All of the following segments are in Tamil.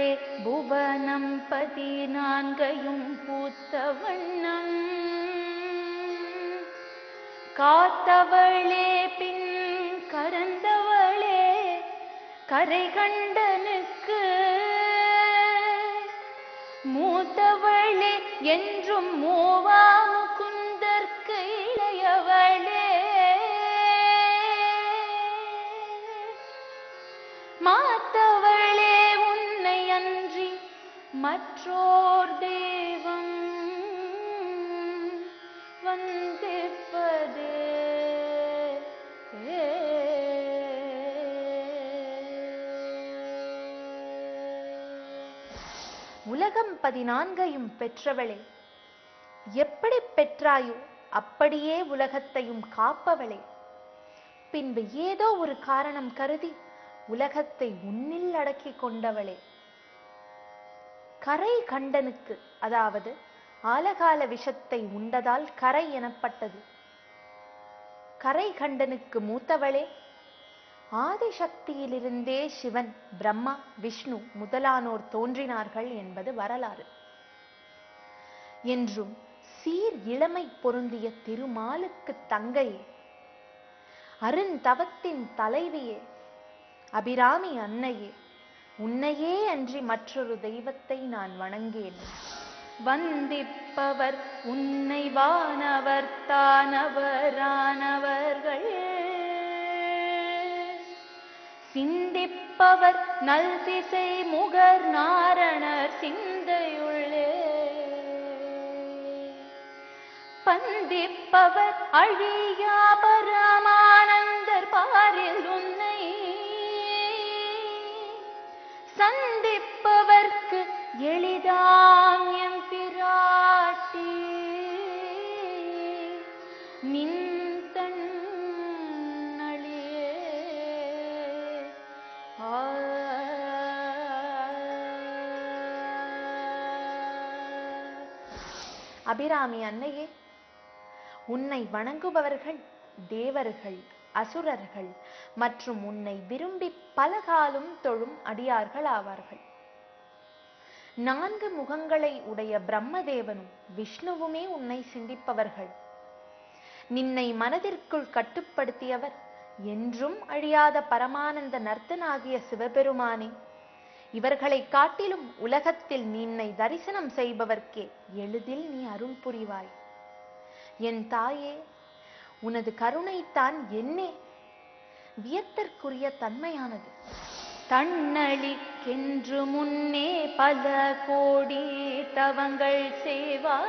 காத்தவளே புவனம் பதினான்கையும் பூத்த வண்ணம் காத்தவளே பின் கரந்தவளே கரை கண்டனுக்கு. மூத்தவளே என்றும் மூவா முகுந்தற்கு இளையவளே மா மற்றோர் தெய்வம் வந்திப்பதே உலகம் பதினான்கையும் பெற்றவளே எப்படி பெற்றாயோ அப்படியே உலகத்தையும் காப்பவளே. பின்பு ஏதோ ஒரு காரணம் கருதி உலகத்தை உன்னில் அடக்கிக் கொண்டவளே. கரை கண்டனுக்கு அதாவது ஆலகால விஷத்தை உண்டதால் கரை எனப்பட்டது. கரை கண்டனுக்கு மூத்தவளே ஆதிசக்தியிலிருந்தே சிவன் பிரம்மா விஷ்ணு முதலானோர் தோன்றினார்கள் என்பது வரலாறு. என்றும் சீர் இளமை பொருந்திய திருமாலுக்கு தங்கையே அருந்தவத்தின் தலைவியே அபிராமி அன்னையே உன்னையே அன்றி மற்றொரு தெய்வத்தை நான் வணங்கேன். வந்திப்பவர் உன்னை வானவர் தானவரானவர்கள். சிந்திப்பவர் நல் திசை முகர் நாரணர் சிந்தையுள்ளே. பந்திப்பவர் அழியா பரமானந்தர் பாரில் உன்னை எளிதாம் எம் பிராட்டி நின் ஆ. அபிராமி அன்னையே உன்னை வணங்குபவர்கள் தேவர்கள் அசுரர்கள் மற்றும் உன்னை விரும்பி பலகாலும் தொழும் அடியார்கள் ஆவார்கள். நான்கு முகங்களை உடைய பிரம்மதேவனும் விஷ்ணுவுமே உன்னை சிந்திப்பவர்கள். நின்னை மனதிற்குள் கட்டுப்படுத்தியவர் என்றும் அழியாத பரமானந்த நர்த்தனாகிய சிவபெருமானே. இவர்களை காட்டிலும் உலகத்தில் நின்னை தரிசனம் செய்பவர்க்கே எளிதில் நீ அருள் புரிவாய். என் தாயே உனது கருணைத்தான் என்னே வியத்திற்குரிய தன்மையானது. தன்னழிக்கென்று முன்னே பல கோடி தவங்கள் செய்வார்.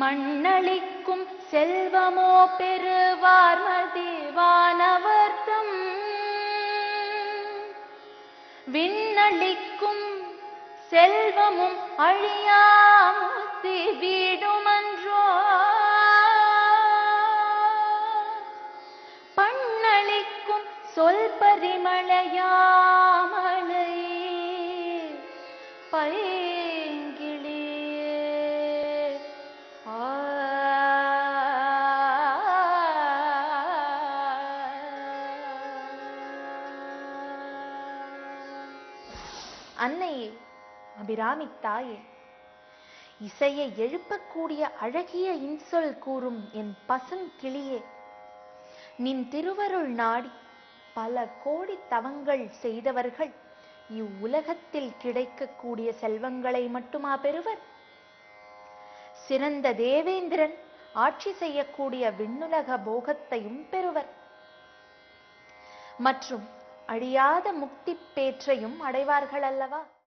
மண்ணளிக்கும் செல்வமோ பெறுவார் மதிவானவர்த்தம் விண்ணளிக்கும் செல்வமும் அழியாமுத்தி வீடுமன்றோ பண்ணளிக்கும் சொல் பரிமளையாமலை ஆ. அன்னையே அபிராமி தாயே இசையை எழுப்பக்கூடிய அழகிய இன்சொல் கூறும் என் பசுங்கிளியே நின் திருவருள் நாடி பல கோடி தவங்கள் செய்தவர்கள் இவ்வுலகத்தில் கிடைக்கக்கூடிய செல்வங்களை மட்டுமா பெறுவர்? சிறந்த தேவேந்திரன் ஆட்சி செய்யக்கூடிய விண்ணுலக போகத்தையும் பெறுவர். மற்றும் அழியாத முக்தி பேற்றையும் அடைவார்கள் அல்லவா